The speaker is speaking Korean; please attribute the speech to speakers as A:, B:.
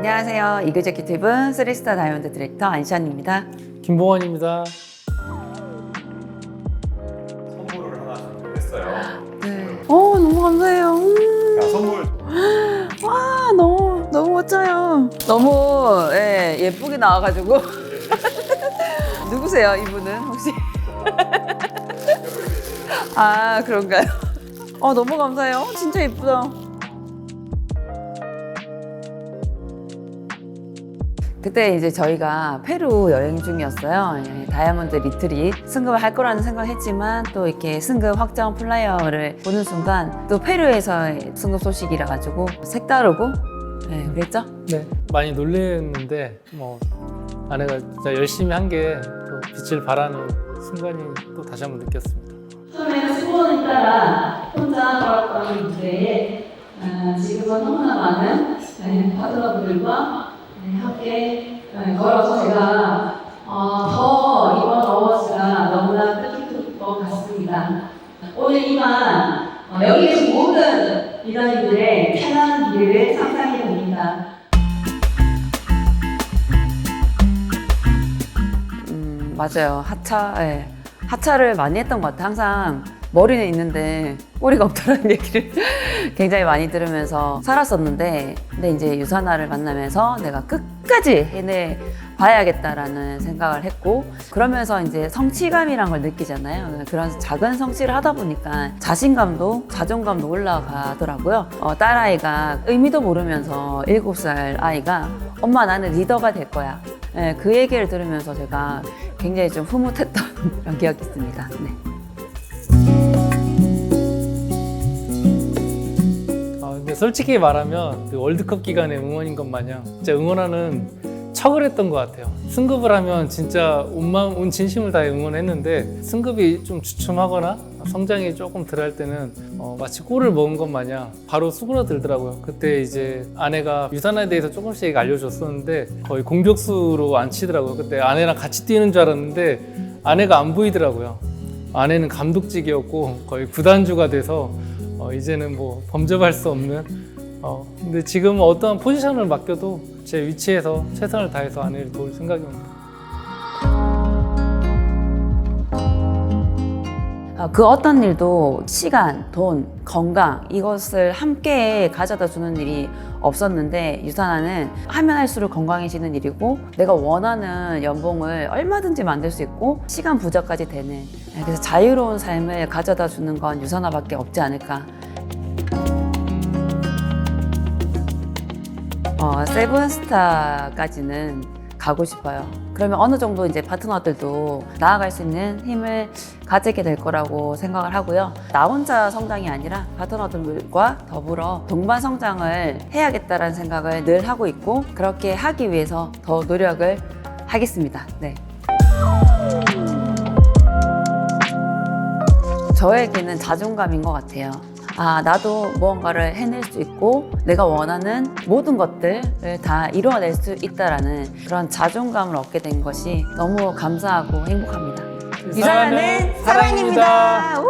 A: 안녕하세요. 이그제큐티브 쓰리스타 다이아몬드 디렉터 안시안입니다.
B: 김봉원입니다.
C: 선물을 하나 준비했어요.
A: 네. 오, 너무 감사해요. 음,
C: 야, 선물
A: 와, 너무, 너무 멋져요. 너무 예, 예쁘게 나와가지고. 누구세요, 이분은? 혹시? 아, 그런가요? 어, 너무 감사해요. 진짜 예쁘다. 그때 이제 저희가 페루 여행 중이었어요. 예, 다이아몬드 리트릿 승급을 할 거라는 생각을 했지만 또 이렇게 승급 확정 플라이어를 보는 순간 또 페루에서 승급 소식이라 가지고 색다르고 네, 그랬죠?
B: 네, 많이 놀랬는데 뭐 아내가 진짜 열심히 한게또 빛을 발하는 순간이 또 다시 한번 느꼈습니다.
A: 처음에는 수고는 따라 혼자 걸었던 무대에 아, 지금은 너무나 많은 네, 파트너분들과 네, 함께 네, 걸어서 제가 어, 더 이번 어워즈가 너무나 뜻깊을 것 같습니다. 오늘 이만 어, 여기 계신 모든 리더님들의 편안한 미래를 상상해 봅니다. 음, 맞아요. 하차, 예. 하차를 많이 했던 것 같아요. 항상 머리는 있는데 꼬리가 없다는 얘기를 굉장히 많이 들으면서 살았었는데, 근데 이제 유산화를 만나면서 내가 끝까지 해내 봐야겠다라는 생각을 했고, 그러면서 이제 성취감이란 걸 느끼잖아요. 그런 작은 성취를 하다 보니까 자신감도 자존감도 올라가더라고요. 어, 딸아이가 의미도 모르면서 7살 아이가 엄마 나는 리더가 될 거야. 네, 그 얘기를 들으면서 제가 굉장히 좀 흐뭇했던 기억이 있습니다. 네.
B: 솔직히 말하면 그 월드컵 기간에 응원인 것 마냥 진짜 응원하는 척을 했던 것 같아요. 승급을 하면 진짜 온 마음, 온 진심을 다해 응원했는데 승급이 좀 주춤하거나 성장이 조금 덜할 때는 어, 마치 꼴을 먹은 것 마냥 바로 수그러들더라고요. 그때 이제 아내가 유산화에 대해서 조금씩 알려줬었는데 거의 공격수로 안 치더라고요. 그때 아내랑 같이 뛰는 줄 알았는데 아내가 안 보이더라고요. 아내는 감독직이었고 거의 구단주가 돼서 어, 이제는 뭐 범접할 수 없는 어, 근데 지금 어떠한 포지션을 맡겨도 제 위치에서 최선을 다해서 아내를 도울 생각입니다.
A: 그 어떤 일도 시간, 돈, 건강 이것을 함께 가져다 주는 일이 없었는데 유산화는 하면 할수록 건강해지는 일이고 내가 원하는 연봉을 얼마든지 만들 수 있고 시간 부족까지 되는 네, 그래서 자유로운 삶을 가져다 주는 건 유산화밖에 없지 않을까. 어, 세븐스타까지는 가고 싶어요. 그러면 어느 정도 이제 파트너들도 나아갈 수 있는 힘을 가지게 될 거라고 생각을 하고요. 나 혼자 성장이 아니라 파트너들과 더불어 동반 성장을 해야겠다라는 생각을 늘 하고 있고 그렇게 하기 위해서 더 노력을 하겠습니다. 네. 저에게는 자존감인 것 같아요. 아, 나도 무언가를 해낼 수 있고 내가 원하는 모든 것들을 다 이루어낼 수 있다라는 그런 자존감을 얻게 된 것이 너무 감사하고 행복합니다. 유산하는 사랑입니다. 우!